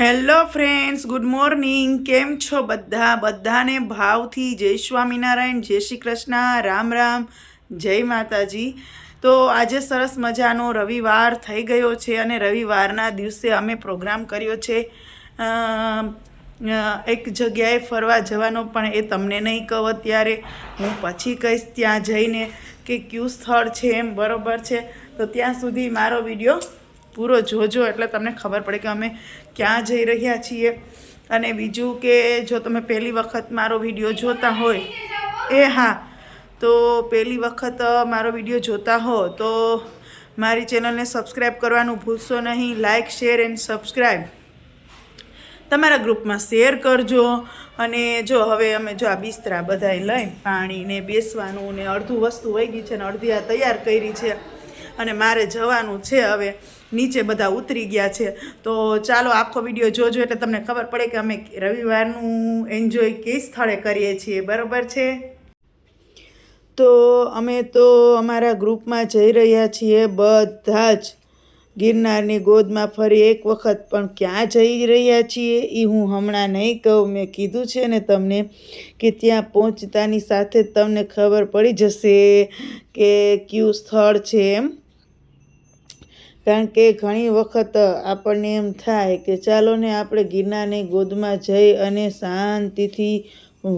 Hello friends, good morning. કેમ છો બધા? બધાને ભાવથી જય સ્વામિનારાયણ, જય શ્રી કૃષ્ણ, રામ રામ, જય માતાજી. તો આજે સરસ મજાનો રવિવાર થઈ ગયો છે અને રવિવારના દિવસે અમે પ્રોગ્રામ કર્યો છે. એક જગ્યાએ ફરવા જવાનો પણ એ તમને નહીં કહું અત્યારે. હું પછી કહીશ ત્યાં જઈને કે કયું સ્થળ છે એમ બરોબર છે. તો ત્યાં સુધી મારો વીડિયો પૂરો જોજો એટલે તમને ખબર પડે કે અમે ક્યાં જઈ રહ્યા છીએ. અને બીજું કે જો તમે પહેલી વખત મારો વીડિયો જોતા હોય, એ હા, તો પહેલી વખત મારો વીડિયો જોતા હો, તો મારી ચેનલને સબસ્ક્રાઈબ કરવાનું ભૂલશો નહીં. લાઇક શેર એન્ડ સબસ્ક્રાઈબ તમારા ગ્રુપમાં શેર કરજો. અને જો હવે અમે જો આ બિસ્તરા બધાય લઈ પાણીને બેસવાનું ને અડધું વસ્તુ વહી ગઈ છે ને અડધી આ તૈયાર કરી છે. અને મારે જવાનું છે હવે. નીચે બધા ઉતરી ગયા છે. તો ચાલો આખો વીડિયો જોજો એટલે તમને ખબર પડે કે અમે રવિવારનું એન્જોય કઈ સ્થળે કરીએ છીએ. બરાબર છે? તો અમે તો અમારા ગ્રુપમાં જઈ રહ્યા છીએ બધા જ. ગિરનારની ગોદમાં ફરી એક વખત પણ ક્યાં જઈ રહ્યા છીએ એ હું હમણાં નહીં કહું. મેં કીધું છે ને તમને કે ત્યાં પહોંચતાની સાથે તમને ખબર પડી જશે કે કયું સ્થળ છે એમ. કારણ કે ઘણી વખત આપણને એમ થાય કે ચાલો ને આપણે ગિરનારની ગોદમાં જઈ અને શાંતિથી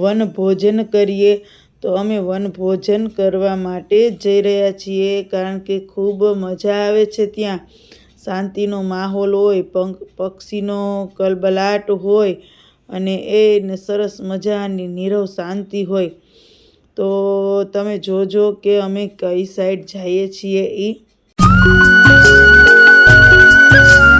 વનભોજન કરીએ. તો અમે વનભોજન કરવા માટે જઈ રહ્યા છીએ કારણ કે ખૂબ મજા આવે છે ત્યાં. શાંતિનો માહોલ હોય, પંખ, પક્ષીનો કલબલાટ હોય અને એ સરસ મજાની નીરવ શાંતિ હોય. તો તમે જોજો કે અમે કઈ સાઈડ જઈએ છીએ એ Thank you.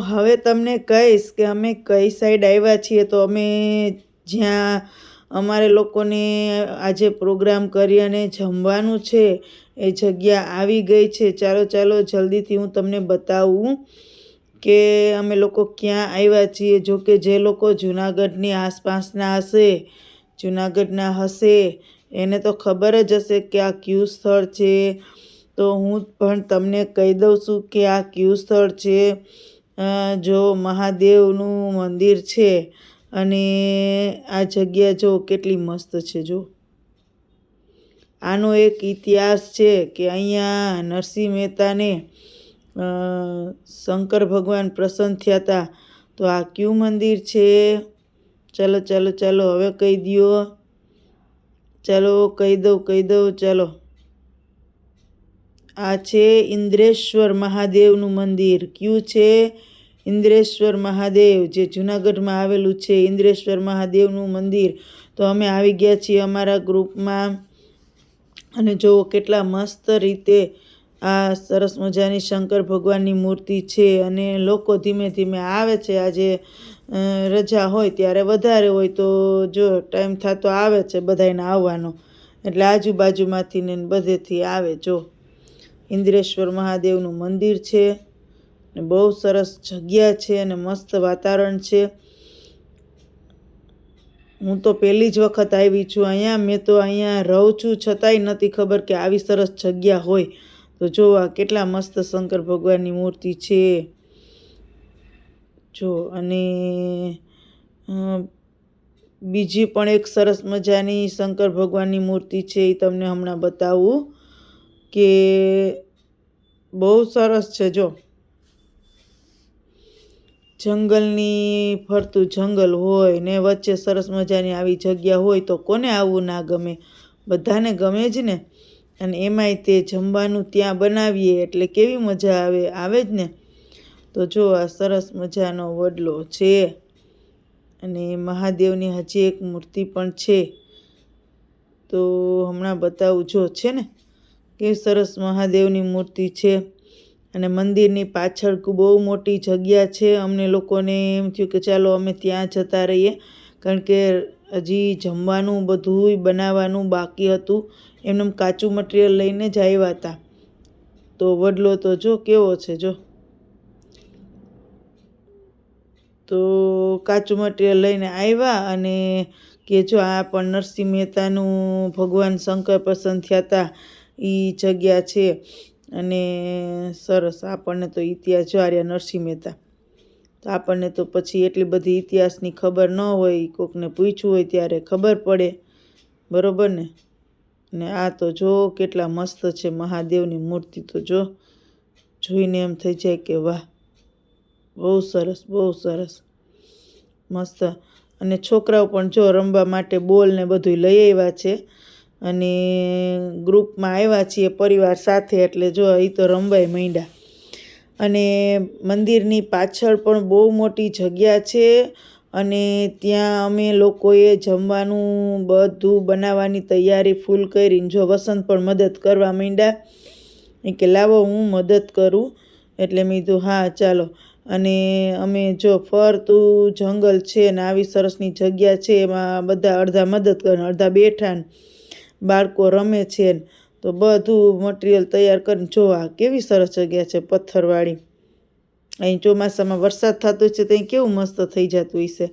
હવે તમને કહીશ કે અમે કઈ સાઈડ આવ્યા છીએ તો અમે જ્યાં અમારે લોકોને આજે પ્રોગ્રામ કરી અને જમવાનું છે, એ જગ્યા આવી ગઈ છે. ચાલો ચાલો, જલ્દીથી હું તમને બતાવું કે અમે લોકો ક્યાં આવ્યા છીએ. જો કે જે લોકો જુનાગઢની આસપાસના હશે, જુનાગઢના હશે, એને તો ખબર જ હશે કે આ કયું સ્થળ છે. તો હું પણ તમને કહી દઉં છું કે આ ક્યુ સ્થળ છે. જો મહાદેવનું મંદિર છે અને આ જગ્યા જો કેટલી મસ્ત છે જો. આનો એક ઇતિહાસ છે કે અહીંયા નરસિંહ મહેતાને શંકર ભગવાન પ્રસન્ન થયા હતા. તો આ ક્યુ મંદિર છે? ચાલો ચાલો ચાલો, હવે કહી દ્યો. ચાલો, કહી દઉં કહી દઉં, ચાલો. આ છે ઇન્દ્રેશ્વર મહાદેવનું મંદિર. કયું છે? ઇન્દ્રેશ્વર મહાદેવ, જે જૂનાગઢમાં આવેલું છે ઇન્દ્રેશ્વર મહાદેવનું મંદિર. તો અમે આવી ગયા છીએ અમારા ગ્રુપમાં. અને જુઓ કેટલા મસ્ત રીતે આ સરસ મજાની શંકર ભગવાનની મૂર્તિ છે અને લોકો ધીમે ધીમે આવે છે. આજે રજા હોય ત્યારે વધારે હોય તો જો ટાઈમ થતો આવે છે બધાને આવવાનો. એટલે આજુબાજુમાંથી ને બધેથી આવે, જો. ઇન્દ્રેશ્વર મહાદેવનું મંદિર છે ને બહુ સરસ જગ્યા છે અને મસ્ત વાતાવરણ છે. હું તો પહેલી જ વખત આવી છું અહીંયા. મેં તો અહીંયા રહું છું છતાંય નથી ખબર કે આવી સરસ જગ્યા હોય. તો જો આ કેટલા મસ્ત શંકર ભગવાનની મૂર્તિ છે. જો અને બીજી પણ એક સરસ મજાની શંકર ભગવાનની મૂર્તિ છે એ તમને હમણાં બતાવું. કે બહુ સરસ છે જો. જંગલની ફરતું જંગલ હોય ને વચ્ચે સરસ મજાની આવી જગ્યા હોય તો કોને આવવું ના ગમે? બધાને ગમે જ ને. અને એમાંય તે જમવાનું ત્યાં બનાવીએ એટલે કેવી મજા આવે? આવે જ ને. તો જો આ સરસ મજાનો વડલો છે. અને મહાદેવની હજી એક મૂર્તિ પણ છે. તો હમણાં બતાવું જો, છે ને? કેવી સરસ મહાદેવની મૂર્તિ છે. અને મંદિરની પાછળ બહુ મોટી જગ્યા છે. અમને લોકોને એમ થયું કે ચાલો અમે ત્યાં જતા રહીએ. કારણ કે હજી જમવાનું બધુંય બનાવવાનું બાકી હતું. એમને કાચું મટીરિયલ લઈને જ આવ્યા હતા. તો વડલો તો જો કેવો છે જો. તો કાચું મટીરિયલ લઈને આવ્યા અને કે જો આ પણ નરસિંહ મહેતાનું ભગવાન શંકર પ્રસન્ન થયા હતા. એ જગ્યા છે. અને સરસ, આપણને તો ઇતિહાસ જો નરસિંહ મહેતા. તો આપણને તો પછી એટલી બધી ઇતિહાસની ખબર ન હોય કોકને પૂછ્યું હોય ત્યારે ખબર પડે. બરોબર ને? ને આ તો જો કેટલા મસ્ત છે મહાદેવની મૂર્તિ તો જો જોઈને એમ થઈ જાય કે વાહ, બહુ સરસ બહુ સરસ. મસ્ત. અને છોકરાઓ પણ જો રમવા માટે બોલ ને બધું લઈ આવ્યા છે. અને ગ્રુપમાં આવ્યા છીએ પરિવાર સાથે, એટલે જો એ તો રમવાય માંડ્યા. અને મંદિરની પાછળ પણ બહુ મોટી જગ્યા છે અને ત્યાં અમે લોકોએ જમવાનું બધું બનાવવાની તૈયારી ફૂલ કરીને, જો વસંત પણ મદદ કરવા માંડ્યા કે લાવો હું મદદ કરું. એટલે મેં કીધું, હા, ચાલો. અને અમે જો ફરતું જંગલ છે ને આવી સરસની જગ્યા છે, એમાં બધા અડધા મદદ કરે અડધા બેઠા ને બાળકો રમે છે તો બધું મટીરિયલ તૈયાર કરીને જોવા કેવી સરસ જગ્યા છે પથ્થરવાળી. અહીં ચોમાસામાં વરસાદ થતો છે તો અહીં કેવું મસ્ત થઈ જતું હશે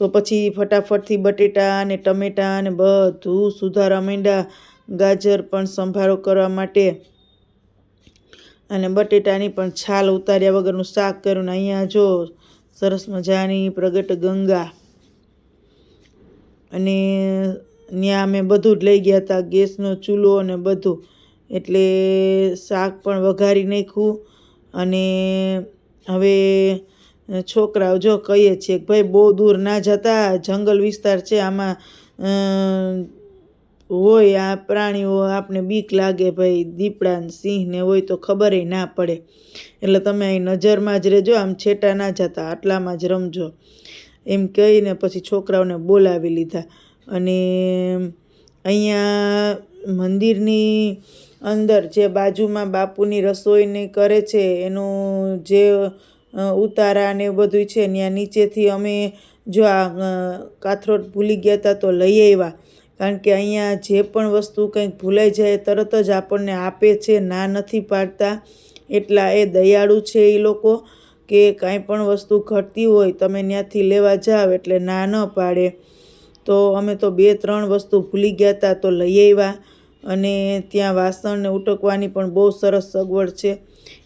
તો પછી ફટાફટથી બટેટા અને ટમેટાં અને બધું સુધારા માંડ્યા. ગાજર પણ સંભારો કરવા માટે. અને બટેટાની પણ છાલ ઉતાર્યા વગરનું શાક કર્યું ને અહીંયા જો સરસ મજાની પ્રગટ ગંગા. અને ત્યાં અમે બધું જ લઈ ગયા હતા, ગેસનો ચૂલો અને બધું. એટલે શાક પણ વઘારી નાખ્યું અને હવે છોકરાઓ જો કહીએ છીએ કે ભાઈ બહુ દૂર ના જતા, જંગલ વિસ્તાર છે, આમાં હોય આ પ્રાણીઓ, આપને બીક લાગે ભાઈ, દીપડા સિંહને હોય તો ખબર ના પડે. એટલે તમે અહીં નજરમાં જ રહેજો, આમ છેટા ના જતા, આટલામાં જ રમજો. એમ કહીને પછી છોકરાઓને બોલાવી લીધા. અને અહીંયા મંદિરની અંદર જે બાજુમાં બાપુની રસોઈને કરે છે, એનું જે ઉતારા ને બધું છે, ત્યાં નીચેથી અમે જો આ કાથરોટ ભૂલી ગયા હતા તો લઈ આવ્યા. કારણ કે અહીંયા જે પણ વસ્તુ કંઈક ભૂલાઈ જાય તરત જ આપણને આપે છે, ના નથી પાડતા. એટલા એ દયાળુ છે એ લોકો કે કાંઈ પણ વસ્તુ ઘટતી હોય, તમે ત્યાંથી લેવા જાઓ એટલે ના ન પાડે. તો અમે તો બે, ત્રણ વસ્તુ ભૂલી ગયા હતા તો લઈ આવ્યા. અને ત્યાં વાસણને ઉટકવાની પણ બહુ સરસ સગવડ છે.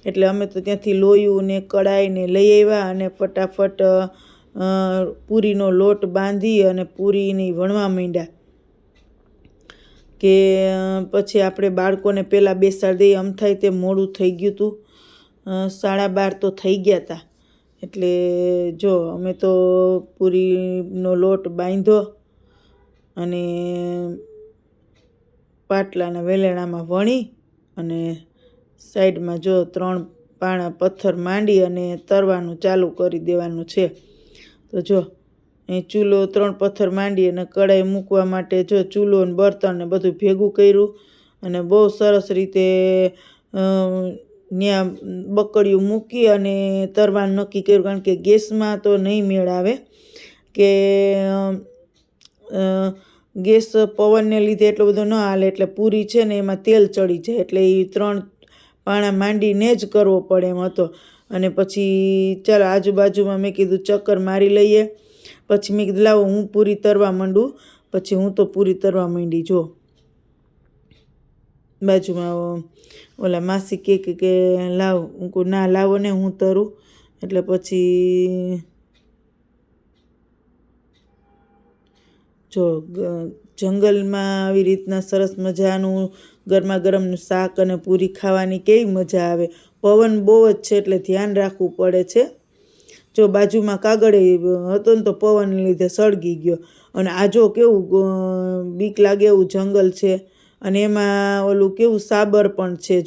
એટલે અમે તો ત્યાંથી લોયું ને કડાઈને લઈ આવ્યા અને ફટાફટ પૂરીનો લોટ બાંધી અને પૂરીની વણવા માંડ્યા. કે પછી આપણે બાળકોને પહેલાં બેસાડી દઈએ, આમ થાય તે મોડું થઈ ગયું હતું સાડા બાર તો થઈ ગયા હતા એટલે જો, અમે તો પૂરીનો લોટ બાંધ્યો અને પાટલાના વેલણામાં વણી અને સાઈડમાં જો ત્રણ પાણા પથ્થર માંડી અને તરવાનું ચાલુ કરી દેવાનું છે. તો જો એ ચૂલો ત્રણ પથ્થર માંડી અને કડાઈ મૂકવા માટે જો ચૂલો અને બર્તન ને બધું ભેગું કર્યું અને બહુ સરસ રીતે ત્યાં બકડિયું મૂકી અને તરવાનું નક્કી કર્યું. કારણ કે ગેસમાં તો નહીં મેળ આવે કે ગેસ પવનને લીધે એટલો બધો ન હાલે, એટલે પૂરી છે ને એમાં તેલ ચડી જાય, એટલે એ ત્રણ પાણા માંડીને જ કરવો પડે એમ હતો. અને પછી ચાલો આજુબાજુમાં મેં કીધું ચક્કર મારી લઈએ, પછી મેં કીધું લાવો હું પૂરી તરવા માંડું, પછી હું તો પૂરી તરવા માંડી, જો. બાજુમાં ઓલા માસી કે કે લાવ, હું ના લાવો ને હું તરું. એટલે પછી જો જંગલમાં આવી રીતના સરસ મજાનું ગરમા ગરમનું શાક અને પૂરી ખાવાની કેવી મજા આવે. પવન બહુ જ છે એટલે ધ્યાન રાખવું પડે છે. જો બાજુમાં કાગળે હતો ને તો પવનને લીધે સળગી ગયો. અને આ જો કેવું બીક લાગે એવું જંગલ છે. અને એમાં ઓલું કેવું સાબર પણ છે જો.